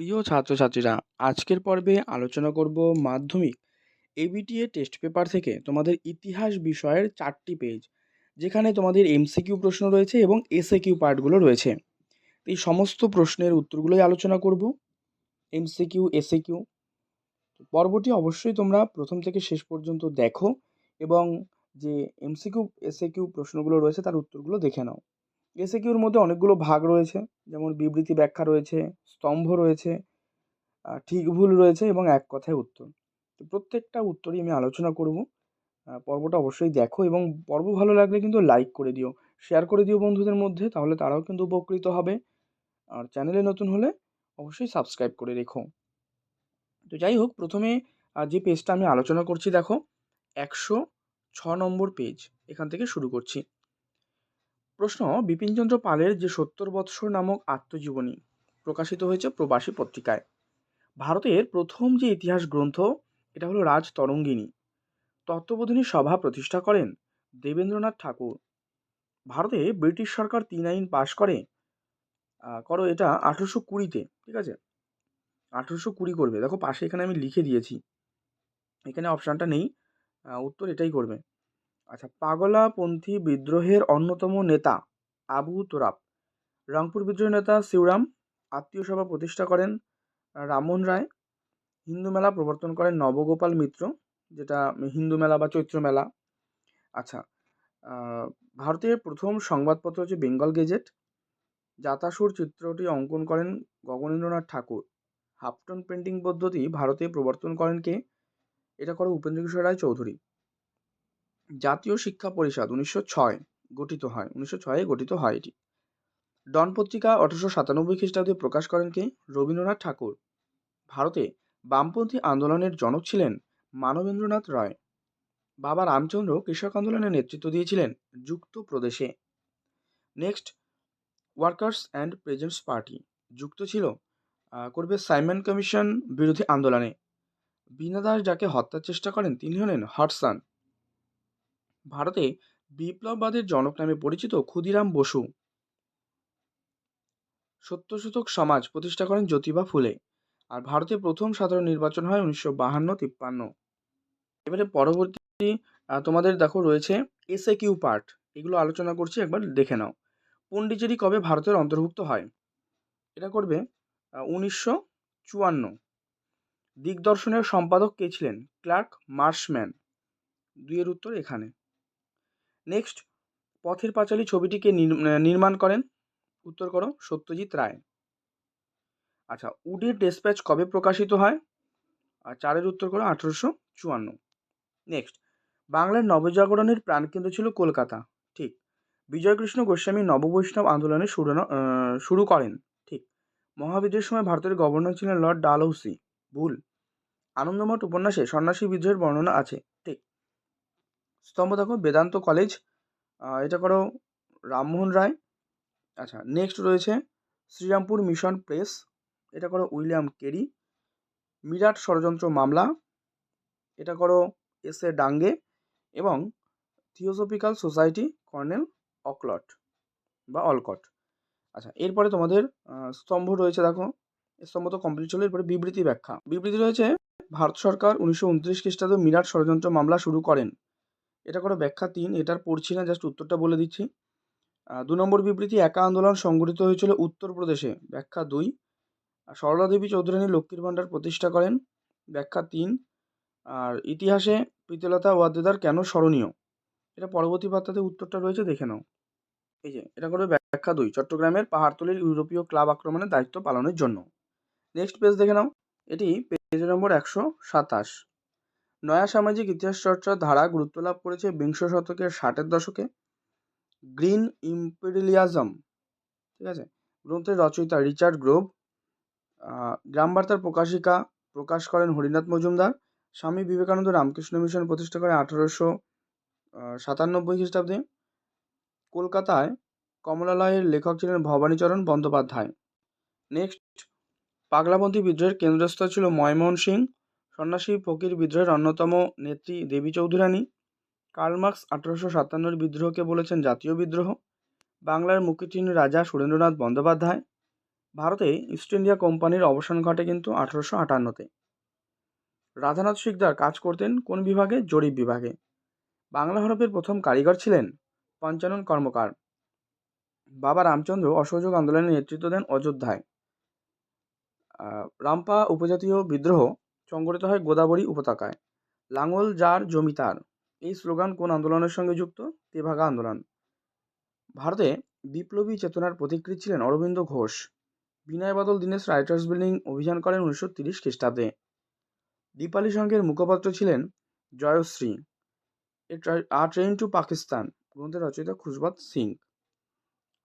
প্রিয় ছাত্রছাত্রীরা, আজকের পর্বে আলোচনা করব মাধ্যমিক এবিটিএ টেস্ট পেপার থেকে তোমাদের ইতিহাস বিষয়ের চারটি পেজ যেখানে তোমাদের এমসিকিউ প্রশ্ন রয়েছে এবং এসএকিউ পার্টগুলো রয়েছে। এই সমস্ত প্রশ্নের উত্তরগুলোই আলোচনা করব এমসিকিউ এসএকিউ পর্বটি অবশ্যই তোমরা প্রথম থেকে শেষ পর্যন্ত দেখো এবং যে এমসিকিউ এসএকিউ প্রশ্নগুলো রয়েছে তার উত্তরগুলো দেখে নাও। এসএকিউর মধ্যে অনেকগুলো ভাগ রয়েছে, যেমন বিবৃতি ব্যাখ্যা রয়েছে, স্তম্ভ রয়েছে ঠিক ভুল রয়েছে এবং এক কথায় উত্তর। তো প্রত্যেকটা উত্তরই আমি আলোচনা করব। পর্বটা অবশ্যই দেখো এবং পর্ব ভালো লাগলে কিন্তু লাইক করে দিও। শেয়ার করে দিও বন্ধুদের মধ্যে, তাহলে তারাও কিন্তু উপকৃত হবে। আর চ্যানেলে নতুন হলে অবশ্যই সাবস্ক্রাইব করে রেখো। তো যাই হোক, প্রথমে যে পেজটা আমি আলোচনা করছি দেখো, একশো ছ নম্বর পেজ এখান থেকে শুরু করছি। প্রশ্ন, বিপিনচন্দ্র পালের যে সত্তর বৎসর নামক আত্মজীবনী প্রকাশিত হয়েছে প্রবাসী পত্রিকায়। ভারতের প্রথম যে ইতিহাস গ্রন্থ, এটা হলো রাজ তরঙ্গিনী। তত্ত্ববোধিনী সভা প্রতিষ্ঠা করেন দেবেন্দ্রনাথ ঠাকুর। ভারতে ব্রিটিশ সরকার তিন আইন পাশ করে করো এটা আঠেরোশো কুড়িতে, ঠিক আছে? আঠেরোশো কুড়ি করবে। দেখো পাশে এখানে আমি লিখে দিয়েছি। এখানে অপশানটা নেই উত্তর এটাই করবে। আচ্ছা পাগলাপন্থী বিদ্রোহের অন্যতম নেতা আবু তোরাব। রংপুর বিদ্রোহী নেতা শিউরাম আত্মীয় সভা প্রতিষ্ঠা করেন রামমোহন রায়। হিন্দু মেলা প্রবর্তন করেন নবগোপাল মিত্র, যেটা হিন্দু মেলা বা চৈত্র মেলা। আচ্ছা ভারতের প্রথম সংবাদপত্র হচ্ছে বেঙ্গল গেজেট। জাতাসুর চিত্রটি অঙ্কন করেন গগনেন্দ্রনাথ ঠাকুর। হাফটন পেন্টিং পদ্ধতি ভারতে প্রবর্তন করেন কে? এটা করে উপেন্দ্র কিশোর রায় চৌধুরী জাতীয় শিক্ষা পরিষদ উনিশশো ছয় গঠিত হয়। উনিশশো ছয়ে গঠিত হয় এটি। ডন পত্রিকা আঠারোশো সাতানব্বই খ্রিস্টাব্দে প্রকাশ করেন কে? রবীন্দ্রনাথ ঠাকুর। ভারতে বামপন্থী আন্দোলনের জনক ছিলেন মানবেন্দ্রনাথ রায়। বাবা রামচন্দ্র কৃষক আন্দোলনের নেতৃত্ব দিয়েছিলেন যুক্ত প্রদেশে next, workers and peasants party. যুক্ত ছিল করবে সাইমন কমিশন বিরোধী আন্দোলনে। বীণা দাস যাকে হত্যার চেষ্টা করেন তিনি হলেন হটসান ভারতে বিপ্লববাদের জনক নামে পরিচিত ক্ষুদিরাম বসু। সত্যশোধক সমাজ প্রতিষ্ঠা করেন জ্যোতিবা ফুলে আর ভারতে প্রথম সাধারণ নির্বাচন হয় উনিশশো বাহান্ন, তিপ্পান্ন। এবারে পরবর্তী তোমাদের দেখো রয়েছে এসএ কিউ পার্ট। এগুলো আলোচনা করছি, একবার দেখে নাও। পন্ডিচেরি কবে ভারতের অন্তর্ভুক্ত হয়? এটা করবে উনিশশো চুয়ান্ন। দিগদর্শনের সম্পাদক কে ছিলেন? Clark, Marshman. দুইয়ের উত্তর এখানে। নেক্সট পথের পাঁচালী ছবিটিকে নির্মাণ করেন। উত্তর করো, সত্যজিৎ রায়। আচ্ছা উডির ডেসপ্যাচ কবে প্রকাশিত হয়? আর চারের উত্তর করো, আঠেরোশো চুয়ান্ন। নেক্সট বাংলার নবজাগরণের প্রাণকেন্দ্র ছিল কলকাতা। ঠিক, বিজয়কৃষ্ণ গোস্বামী নববৈষ্ণব আন্দোলনে শুরু শুরু করেন। ঠিক, মহাবিদ্রোহের সময় ভারতের গভর্নর ছিলেন লর্ড ডালহৌসি। ভুল, আনন্দমঠ উপন্যাসে সন্ন্যাসী বিদ্রোহের বর্ণনা আছে। স্তম্ভ দেখো বেদান্ত কলেজ এটা করো রামমোহন রায়। আচ্ছা নেক্সট রয়েছে শ্রীরামপুর মিশন প্রেস এটা করো উইলিয়াম কেরি। মিরাট ষড়যন্ত্র মামলা, এটা করো এস এ ডাঙ্গে এবং থিওসফিক্যাল সোসাইটি কর্নেল অকলট বা অলকট। আচ্ছা এরপরে তোমাদের স্তম্ভ রয়েছে দেখো স্তম্ভ তো কমপ্লিট চলে, এরপরে বিবৃতি ব্যাখ্যা। বিবৃতি রয়েছে, ভারত সরকার উনিশশো উনত্রিশ খ্রিস্টাব্দে মিরাট ষড়যন্ত্র মামলা শুরু করেন। এটা করো ব্যাখ্যা তিন, এটার পড়ছি না জাস্ট উত্তরটা বলে দিচ্ছি। দু নম্বর বিবৃতি, একা আন্দোলন সংগঠিত হয়েছিল উত্তরপ্রদেশে। ব্যাখ্যা দুই, সরলা দেবী চৌধুরানী লক্ষ্মীর ভাণ্ডার প্রতিষ্ঠা করেন। ব্যাখ্যা তিন, আর ইতিহাসে প্রীতিলতা ওয়াদ্দেদার কেন স্মরণীয়? এটা পরবর্তী বার্তাতে উত্তরটা রয়েছে, দেখে নাও। এই যে, এটা করবে ব্যাখ্যা দুই, চট্টগ্রামের পাহাড়তলির ইউরোপীয় ক্লাব আক্রমণের দায়িত্ব পালনের জন্য। নেক্সট পেজ দেখে নাও। এটি পেজ নম্বর একশো সাতাশ। নয়া সামাজিক ইতিহাস চর্চার ধারা গুরুত্ব লাভ করেছে বিংশ শতকের ষাটের দশকে। গ্রিন ইম্পেরিয়ালিজম, ঠিক আছে? গ্রন্থের রচয়িতা রিচার্ড গ্রোভ গ্রাম বার্তার প্রকাশিকা প্রকাশ করেন হরিনাথ মজুমদার, স্বামী বিবেকানন্দ রামকৃষ্ণ মিশন প্রতিষ্ঠা করে আঠারোশো সাতানব্বই খ্রিস্টাব্দে। কলকাতায় কমলালয়ের লেখক ছিলেন ভবানীচরণ বন্দ্যোপাধ্যায়। নেক্সট পাগলাপন্থী বিদ্রোহের কেন্দ্রস্থল ছিল ময়মোহন সিং সন্ন্যাসী ফকির বিদ্রোহের অন্যতম নেত্রী দেবী চৌধুরানী। কার্লমার্কস আঠারোশো সাতান্নর বিদ্রোহকে বলেছেন জাতীয় বিদ্রোহ। বাংলার মুক্তিচিহ্ন রাজা সুরেন্দ্রনাথ বন্দ্যোপাধ্যায়। ভারতে ইস্ট ইন্ডিয়া কোম্পানির অবসান ঘটে কিন্তু আঠারোশো আটান্নতে। রাধানাথ সিকদার কাজ করতেন কোন বিভাগে? জরিপ বিভাগে। বাংলা হরফের প্রথম কারিগর ছিলেন পঞ্চানন কর্মকার। বাবা রামচন্দ্র অসহযোগ আন্দোলনের নেতৃত্ব দেন অযোধ্যায়। রামপা উপজাতীয় বিদ্রোহ সংগঠিত হয় গোদাবরী উপত্যকায়। লাঙল যার জমিতার এই স্লোগান কোন আন্দোলনের সঙ্গে যুক্ত? তেভাগা আন্দোলন। ভারতে বিপ্লবী চেতনার প্রতিকৃত ছিলেন অরবিন্দ ঘোষ। বিনয় বাদল দীনেশ রাইটার্স বিল্ডিং অভিযান করেন উনিশশো তিরিশ খ্রিস্টাব্দে। দীপালি সংঘের মুখপাত্র ছিলেন জয়শ্রী। আর ট্রেন টু পাকিস্তান গ্রন্থের রচয়িতা খুশবত সিং।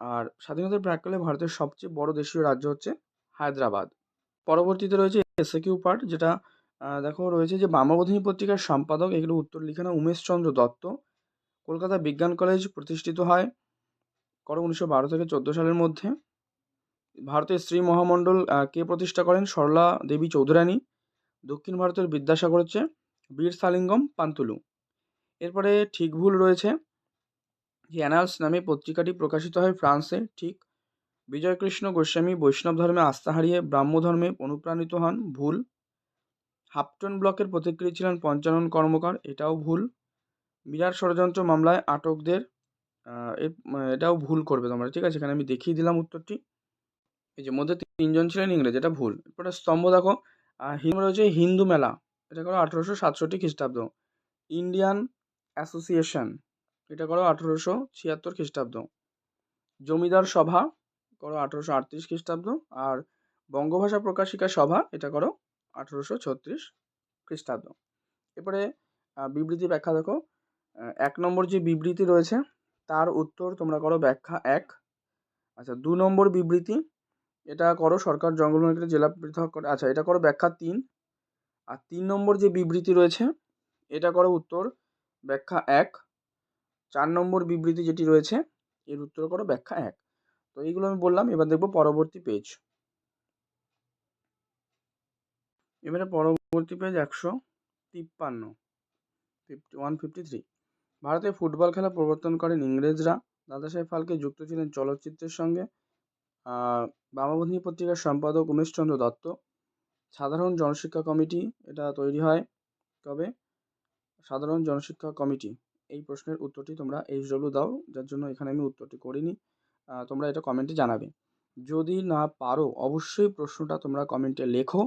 আর স্বাধীনতার প্রাককালে ভারতের সবচেয়ে বড় দেশীয় রাজ্য হচ্ছে হায়দ্রাবাদ। পরবর্তীতে রয়েছে এসএকিউ পার্ট, যেটা দেখো রয়েছে যে বামাবোধিনী পত্রিকার সম্পাদক এগুলো উত্তর লিখে লিখানা উমেশচন্দ্র দত্ত। কলকাতা বিজ্ঞান কলেজ প্রতিষ্ঠিত হয়, করো উনিশশো বারো থেকে চোদ্দ সালের মধ্যে। ভারতের শ্রী মহামণ্ডল কে প্রতিষ্ঠা করেন? সরলা দেবী চৌধুরানী। দক্ষিণ ভারতের বিদ্যাসাগর হচ্ছে বীর সালিঙ্গম পান্তুলু। এরপরে ঠিক ভুল রয়েছে অ্যানালস নামে পত্রিকাটি প্রকাশিত হয় ফ্রান্সে, ঠিক বিজয়কৃষ্ণ গোস্বামী বৈষ্ণব ধর্মে আস্থা হারিয়ে ব্রাহ্ম ধর্মে অনুপ্রাণিত হন, ভুল। হাপটন ব্লকের প্রতিক্রিয়া ছিলেন পঞ্চানন কর্মকার এটাও ভুল। বিরাট ষড়যন্ত্র মামলায় আটকদের আহ, এটাও ভুল করবে তোমরা ঠিক আছে? এখানে আমি দেখিয়ে দিলাম উত্তরটি। এই যে মধ্যে তিনজন ছিলেন ইংরেজ এটা ভুল। এরপরে স্তম্ভ দেখো। হিন্দু রয়েছে হিন্দু মেলা এটা করো আঠেরোশো সাতষট্টি খ্রিস্টাব্দ। ইন্ডিয়ান অ্যাসোসিয়েশন এটা করো আঠেরোশো ছিয়াত্তর খ্রিস্টাব্দ। জমিদার সভা করো আঠেরোশো আটত্রিশ খ্রিস্টাব্দ। আর বঙ্গভাষা প্রকাশিকা সভা এটা করো আঠেরোশো ছত্রিশ খ্রিস্টাব্দ। এরপরে বিবৃতি ব্যাখ্যা দেখো। এক নম্বর যে বিবৃতি রয়েছে, তার উত্তর তোমরা করো ব্যাখ্যা এক। আচ্ছা দু নম্বর বিবৃতি, এটা করো সরকার জঙ্গল মহারাষ্ট্রের জেলা পৃথক করে আচ্ছা এটা করো ব্যাখ্যা তিন। আর তিন নম্বর যে বিবৃতি রয়েছে, এটা করো উত্তর ব্যাখ্যা এক। চার নম্বর বিবৃতি যেটি রয়েছে, এর উত্তর করো ব্যাখ্যা এক। তো এইগুলো আমি বললাম, এবার দেখব পরবর্তী পেজ এবারে পরবর্তী পেজ একশো তিপ্পান্ন ফিফটি ওয়ান ফিফটি থ্রি ভারতে ফুটবল খেলা প্রবর্তন করেন ইংরেজরা দাদাসাহেব ফালকে যুক্ত ছিলেন চলচ্চিত্রের সঙ্গে। বামাবন্ধী পত্রিকার সম্পাদক উমেশচন্দ্র দত্ত। সাধারণ জনশিক্ষা কমিটি এটা তৈরি হয় তবে সাধারণ জনশিক্ষা কমিটি। এই প্রশ্নের উত্তরটি তোমরা এইচ ডব্লিউ দাও, যার জন্য এখানে আমি উত্তরটি করিনি। তোমরা এটা কমেন্টে জানাবে। যদি না পারো, অবশ্যই প্রশ্নটা তোমরা কমেন্টে লেখো।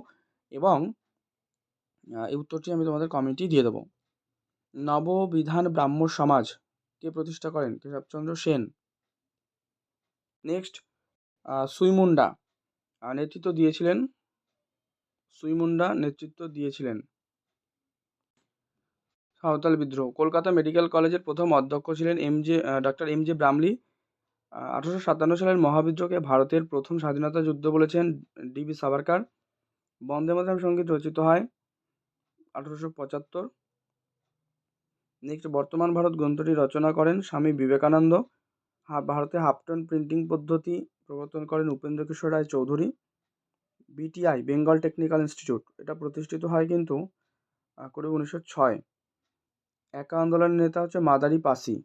এবং এই উত্তরটি আমি তোমাদের কমেন্টে দিয়ে দেবো। নববিধান ব্রাহ্ম সমাজ কে প্রতিষ্ঠা করেন? কেশবচন্দ্র সেন। নেক্সট সুইমুন্ডা নেতৃত্ব দিয়েছিলেন। সুইমুন্ডা নেতৃত্ব দিয়েছিলেন। সাঁওতাল বিদ্রোহ। কলকাতা মেডিকেল কলেজের প্রথম অধ্যক্ষ ছিলেন M J doctor M J Bramley আঠারোশো সাতান্ন সালের মহাবিদ্রোহকে ভারতের প্রথম স্বাধীনতা যুদ্ধ বলেছেন ডিবি সাভারকার। বন্দে মাতরম সংগীত রচিত হয় আঠারোশো পঁচাত্তর। নেক্সট বর্তমান ভারত গ্রন্থটি রচনা করেন স্বামী বিবেকানন্দ। ভারতে হাফটন প্রিন্টিং পদ্ধতি প্রবর্তন করেন Upendra Kishore Ray Chowdhury. BTI Bengal technical institute. এটা প্রতিষ্ঠিত হয় কিন্তু করে উনিশশো ছয়। একা আন্দোলনের নেতা হচ্ছে মাদারি পাসি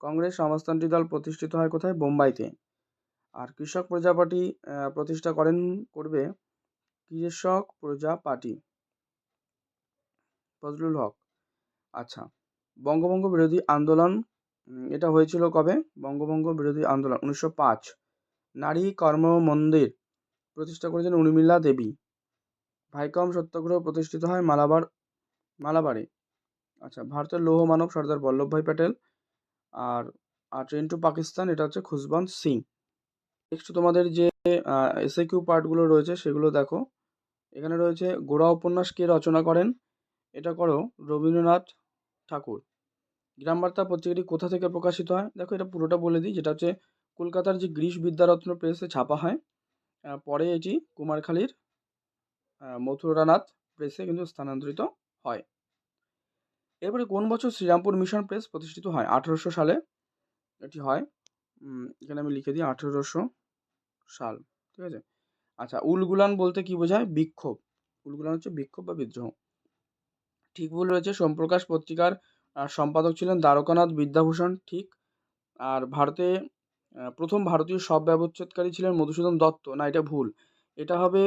কংগ্রেস সমাজতান্ত্রিক দল প্রতিষ্ঠিত হয় কোথায়? বোম্বাইতে। আর কৃষক প্রজা পার্টি আহ, প্রতিষ্ঠা করেন করবে কৃষক প্রজা পার্টি ফজলুল হক। আচ্ছা বঙ্গভঙ্গ বিরোধী আন্দোলন এটা হয়েছিল কবে? বঙ্গভঙ্গ বিরোধী আন্দোলন, উনিশশো পাঁচ। নারী কর্ম মন্দির প্রতিষ্ঠা করেছেন উর্মিলা দেবী। ভাইকম সত্যাগ্রহ প্রতিষ্ঠিত হয় মালাবার মালাবারে আচ্ছা ভারতের লৌহ মানব সর্দার বল্লভভাই প্যাটেল আর আর ট্রেন টু পাকিস্তান, এটা হচ্ছে খুশবন্ত সিং। নেক্সট তোমাদের যে এসএ কিউ পার্টগুলো রয়েছে সেগুলো দেখো। এখানে রয়েছে গোড়া উপন্যাস কে রচনা করেন। এটা করো রবীন্দ্রনাথ ঠাকুর। গ্রাম বার্তা পত্রিকাটি কোথা থেকে প্রকাশিত হয়? দেখো এটা পুরোটা বলে দিই, যেটা হচ্ছে কলকাতার যে গ্রীষ বিদ্যারত্ন প্রেসে ছাপা হয়। পরে এটি কুমারখালীর মথুরানাথ প্রেসে কিন্তু স্থানান্তরিত হয়। এরপরে কোন বছর শ্রীরামপুর মিশন প্রেস প্রতিষ্ঠিত হয়? আঠেরোশো সালে এটি হয়। এখানে আমি লিখে দিই আঠেরোশো সাল, ঠিক আছে? আচ্ছা উলগুলান বলতে কি বোঝায়? বিক্ষোভ। উলগুলান হচ্ছে বিক্ষোভ বা বিদ্রোহ। ঠিক ভুল রয়েছে, সোমপ্রকাশ পত্রিকার সম্পাদক ছিলেন দ্বারকানাথ বিদ্যাভূষণ, ঠিক। আর ভারতে প্রথম ভারতীয় সব ব্যবচ্ছেদকারী ছিলেন মধুসূদন দত্ত। না, এটা ভুল। এটা হবে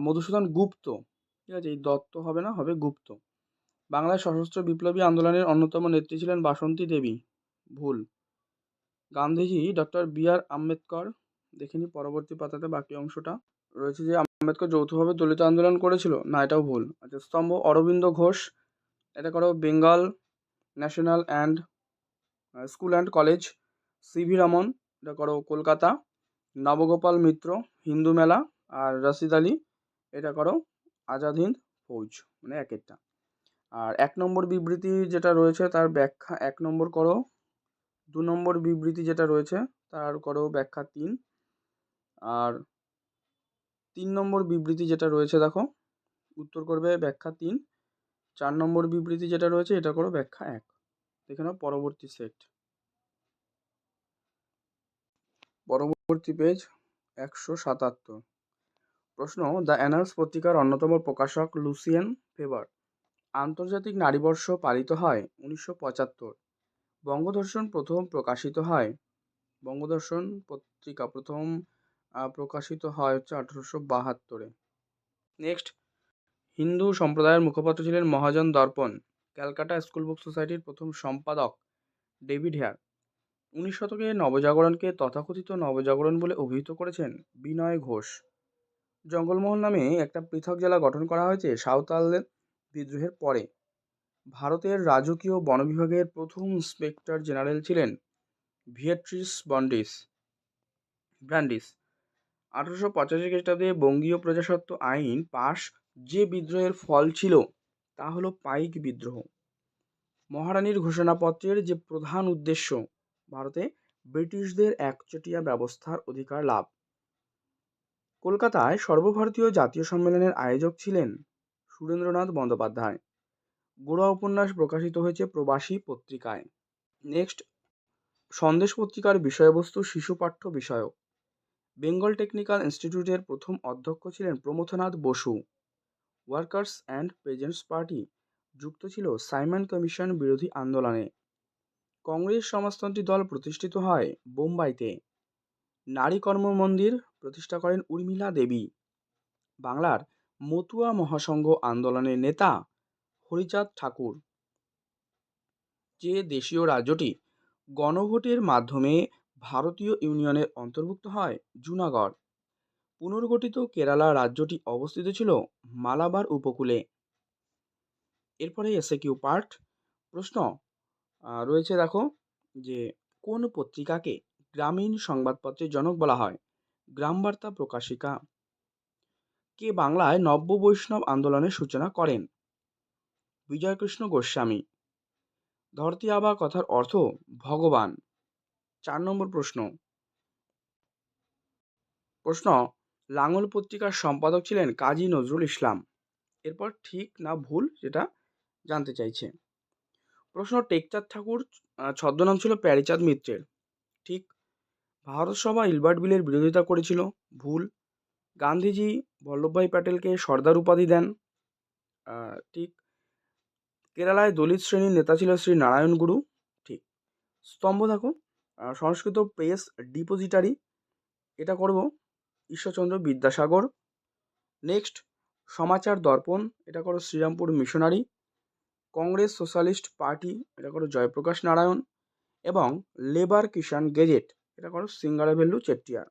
মধুসূদন গুপ্ত। ঠিক আছে, এই দত্ত হবে না, হবে গুপ্ত। বাংলায় সশস্ত্র বিপ্লবী আন্দোলনের অন্যতম নেত্রী ছিলেন বাসন্তী দেবী। ভুল। Gandhiji doctor B R Ambedkar দেখিনি পরবর্তী পাতাতে বাকি অংশটা। রয়েছে যে আম্বেদকর যৌথভাবে দলিত আন্দোলন করেছিল, না এটাও ভুল। আচ্ছা স্তম্ভ অরবিন্দ ঘোষ, এটা করো Bengal national and school and college CV Raman, এটা করো কলকাতা, নবগোপাল মিত্র, হিন্দু মেলা আর রশিদ আলী, এটা করো আজাদ হিন্দ ফৌজ মানে এক একটা। আর এক নম্বর বিবৃতি যেটা রয়েছে তার ব্যাখ্যা, এক নম্বর করো, দু নম্বর বিবৃতি যেটা রয়েছে তার করো ব্যাখ্যা তিন। আর তিন নম্বর বিবৃতি যেটা রয়েছে দেখো, উত্তর করবে ব্যাখ্যা তিন। চার নম্বর বিবৃতি যেটা রয়েছে, এটা করো ব্যাখ্যা এক। দেখে পরবর্তী সেট পরবর্তী পেজ একশো সাতাত্তর। প্রশ্ন, দ্য অ্যানার্স পত্রিকার অন্যতম প্রকাশক লুসিয়ান ফেবার আন্তর্জাতিক নারীবর্ষ পালিত হয় উনিশশো পঁচাত্তর। বঙ্গদর্শন প্রথম প্রকাশিত হয়। বঙ্গদর্শন পত্রিকা প্রথম প্রকাশিত হয় হচ্ছে আঠেরোশো বাহাত্তরে। নেক্সট হিন্দু সম্প্রদায়ের মুখপাত্র ছিলেন মহাজন দর্পণ, ক্যালকাটা স্কুল বুক সোসাইটির প্রথম সম্পাদক ডেভিড হেয়ার। উনিশ শতকে নবজাগরণকে তথাকথিত নবজাগরণ বলে অভিহিত করেছেন বিনয় ঘোষ। জঙ্গলমহল নামে একটা পৃথক জেলা গঠন করা হয়েছে সাঁওতালদের বিদ্রোহের পরে। ভারতের রাজকীয় বন বিভাগের প্রথম ইন্সপেক্টর জেনারেল ছিলেন ভিয়েট্রিস বন্ডিস ব্র্যান্ডিস আঠারোশো পঁচাশি খ্রিস্টাব্দে বঙ্গীয় প্রজাস্বত্ব আইন পাশ যে বিদ্রোহের ফল ছিল, তা হলো পাইক বিদ্রোহ। মহারানীর ঘোষণাপত্রের যে প্রধান উদ্দেশ্য, ভারতে ব্রিটিশদের একচটিয়া ব্যবস্থার অধিকার লাভ। কলকাতায় সর্বভারতীয় জাতীয় সম্মেলনের আয়োজক ছিলেন সুরেন্দ্রনাথ বন্দ্যোপাধ্যায়। গোড়া উপন্যাস প্রকাশিত হয়েছে প্রবাসী পত্রিকায়। নেক্সট, সন্দেশ পত্রিকার বিষয়বস্তু শিশু পাঠ্য বিষয়ক। বেঙ্গল টেকনিক্যাল ইনস্টিটিউটের প্রথম অধ্যক্ষ ছিলেন Pramathanath Basu. Workers and peasants party যুক্ত ছিল সাইমন কমিশন বিরোধী আন্দোলনে। কংগ্রেস সমাজতন্ত্রী দল প্রতিষ্ঠিত হয় বোম্বাইতে। নারী কর্ম মন্দির প্রতিষ্ঠা করেন উর্মিলা দেবী। বাংলার মতুয়া মহাসংঘ আন্দোলনের নেতা হরিচাঁদ ঠাকুর। যে দেশীয় রাজ্যটি গণভোটের মাধ্যমে ভারতীয় ইউনিয়নের অন্তর্ভুক্ত হয় জুনাগড়। পুনর্গঠিত কেরালা রাজ্যটি অবস্থিত ছিল মালাবার উপকূলে। এরপরে এসে কিউ পার্ট। প্রশ্ন রয়েছে দেখো যে, কোন পত্রিকাকে গ্রামীণ সংবাদপত্রের জনক বলা হয়? গ্রামবার্তা প্রকাশিকা। কে বাংলায় নব্য বৈষ্ণব আন্দোলনের সূচনা করেন? বিজয়কৃষ্ণ গোস্বামী। ধরতি আবা কথার অর্থ ভগবান। চার নম্বর প্রশ্ন। প্রশ্ন লাঙল পত্রিকার সম্পাদক ছিলেন কাজী নজরুল ইসলাম। এরপর ঠিক না ভুল সেটা জানতে চাইছে। প্রশ্ন টেকচাঁদ ঠাকুর ছদ্মনাম ছিল প্যারিচাঁদ মিত্রের। ঠিক ভারত সভা ইলবার্ট বিলের বিরোধিতা করেছিল ভুল। গান্ধীজি বল্লভভাই প্যাটেলকে সর্দার উপাধি দেন। ঠিক কেরালায় দলিত শ্রেণির নেতা ছিল শ্রী নারায়ণ গুরু। ঠিক স্তম্ভ আহ, সংস্কৃত প্রেস ডিপোজিটারি এটা করব। ঈশ্বরচন্দ্র বিদ্যাসাগর। নেক্সট সমাচার দর্পণ, এটা করো Serampore missionary Congress socialist party এটা করো জয়প্রকাশ নারায়ণ। এবং লেবার কিষাণ গেজেট এটা করো সিঙ্গারাভেল্লু চেট্টিয়ার।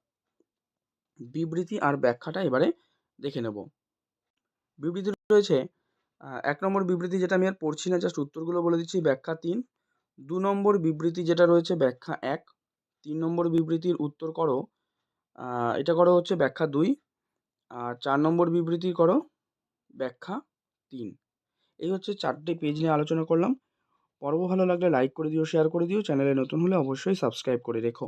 বিবৃতি আর ব্যাখ্যাটা এবারে দেখে নেব। বিবৃতি রয়েছে এক নম্বর বিবৃতি যেটা আমি আর পড়ছি না জাস্ট উত্তরগুলো বলে দিচ্ছি। ব্যাখ্যা তিন দু নম্বর বিবৃতি যেটা রয়েছে ব্যাখ্যা এক, তিন নম্বর বিবৃতির উত্তর করো। এটা করো হচ্ছে ব্যাখ্যা দুই, আর চার নম্বর বিবৃতি করো ব্যাখ্যা তিন। এই হচ্ছে চারটে পেজ নিয়ে আলোচনা করলাম। পর্ব ভালো লাগলে লাইক করে দিও শেয়ার করে দিও। চ্যানেলে নতুন হলে অবশ্যই সাবস্ক্রাইব করে রেখো।